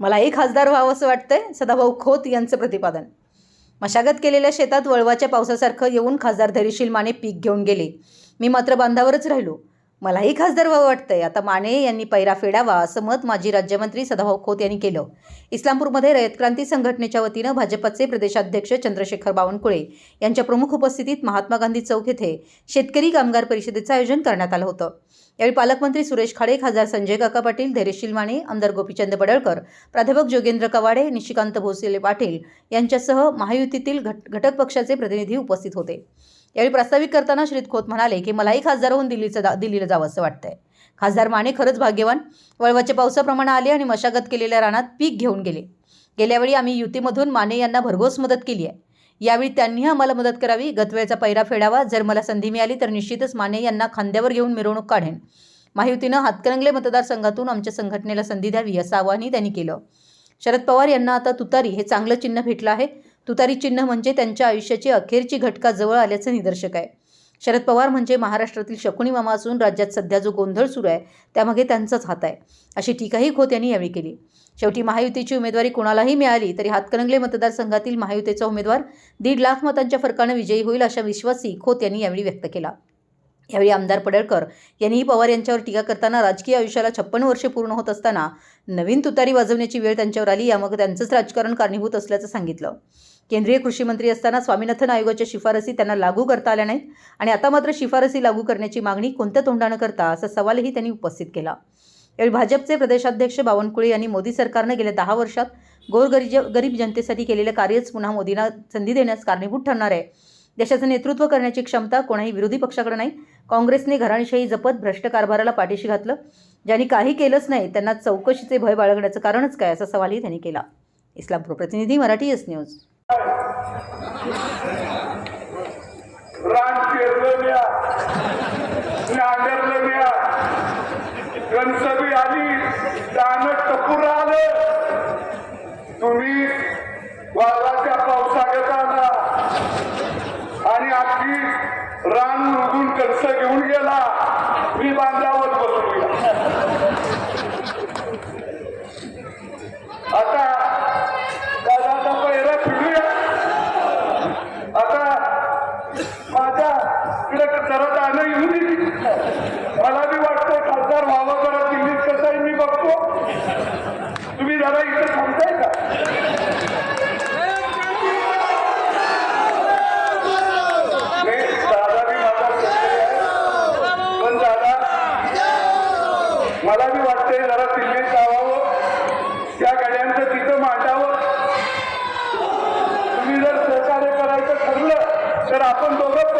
मलाही खासदार व्हावं असं वाटतंय सदाभाऊ खोत यांचं प्रतिपादन. मशागत केलेल्या शेतात वळवाच्या पावसासारखं येऊन खासदार धैर्यशील माने पीक घेऊन गेले. मी मात्र बांधावरच राहिलो. मलाही खासदार व्हावं वाटतंय. आता माने यांनी पैरा फेडावा असं मत माजी राज्यमंत्री सदाभाऊ खोत यांनी केलं. इस्लामपूरमध्ये रयत क्रांती संघटनेच्या वतीनं भाजपचे प्रदेशाध्यक्ष चंद्रशेखर बावनकुळे यांच्या प्रमुख उपस्थितीत महात्मा गांधी चौक येथे शेतकरी कामगार परिषदेचं आयोजन करण्यात आलं होतं. यावेळी पालकमंत्री सुरेश खाडे खासदार संजय काका पाटील धैर्यशील माने आमदार गोपीचंद बडळकर प्राध्यापक जोगेंद्र कवाडे निशिकांत भोसले पाटील यांच्यासह महायुतीतील घट घटक पक्षाचे प्रतिनिधी उपस्थित होते. यावेळी प्रास्ताविक करताना श्रीत खोत म्हणाले की मलाही खासदार होऊन दिल्लीचं जा दिल्लीला जावं असं वाटतंय. खासदार माने खरंच भाग्यवान. वळवाच्या पावसाप्रमाणे आले आणि मशागत केलेल्या रानात पीक घेऊन गेले. गेल्यावेळी आम्ही युतीमधून माने यांना भरघोस मदत केली आहे. यावेळी त्यांनी आम्हाला मदत करावी. गतवेळचा पैरा फेडावा. जर मला संधी मिळाली तर निश्चितच माने यांना खांद्यावर घेऊन मिरवणूक काढेन. महायुतीनं हातकणंगले मतदारसंघातून आमच्या संघटनेला संधी द्यावी असं आवाहनही त्यांनी केलं. शरद पवार यांना आता तुतारी हे चांगलं चिन्ह भेटलं आहे. तुतारी चिन्ह म्हणजे त्यांच्या आयुष्याची अखेरची घटका जवळ आल्याचं निदर्शक आहे. शरद पवार म्हणजे महाराष्ट्रातील शकुनी मामा असून राज्यात सध्या जो गोंधळ सुरू आहे त्यामागे त्यांचाच हात आहे. अशी टीकाही खोत यांनी यावेळी केली. शेवटी महायुतीची उमेदवारी कोणालाही मिळाली तरी हातकणंगले मतदारसंघातील महायुतीचा उमेदवार दीड लाख मतांच्या फरकानं विजयी होईल अशा विश्वासही खोत यांनी यावेळी व्यक्त केला. यावेळी आमदार पडळकर यांनीही पवार यांच्यावर टीका करताना राजकीय आयुष्याला छप्पन वर्षे पूर्ण होत असताना नवीन तुतारी वाजवण्याची वेळ त्यांच्यावर आली यामागे त्यांचंच राजकारण कारणीभूत असल्याचं सांगितलं. केंद्रीय कृषी मंत्री असताना स्वामीनाथन आयोगाच्या शिफारसी त्यांना लागू करता आल्या नाहीत आणि आता मात्र शिफारसी लागू करण्याची मागणी कोणत्या तोंडानं करता असा सवालही त्यांनी उपस्थित केला. यावेळी भाजपचे प्रदेशाध्यक्ष बावनकुळे यांनी मोदी सरकारनं गेल्या दहा वर्षात गोरगरीज गरीब जनतेसाठी केलेलं कार्यच पुन्हा मोदींना संधी देण्यास कारणीभूत ठरणार आहे. देशाचं नेतृत्व करण्याची क्षमता कोणाही विरोधी पक्षाकडे नाही. काँग्रेसने घराणेशाही जपत भ्रष्ट कारभाराला पाठीशी घातलं. ज्यांनी काही केलंच नाही त्यांना चौकशीचे भय बाळगण्याचं कारणच काय असा सवालही त्यांनी केला. इस्लामपूर प्रतिनिधी मराठी एस न्यूज. रान पेरलं म्या नांगरलं म्या कणसबी आली दान टपूर आलं. तुम्ही वाघाच्या पावसाळ्यात आला. आणि आपली रान उगून कणस घेऊन गेला. मी बांधावर बसलो आता दादाचा पहिरा फिरूया आता माझ्या इकडे जरा जाणं येऊ दे मला बी वाटतं खासदार व्हावं जरा दिल्लीत कसं आहे मी बघतो तुम्ही जरा इथे थांबताय का नाही, दादा बी माझा सहकारी आहे. पण दादा मला बी वाटतंय जरा दिल्लीत जावावं त्या गाड्यांचं तिथं मांडावं. तुम्ही जर सहकार्य करायचं ठरलं तर आपण दोघं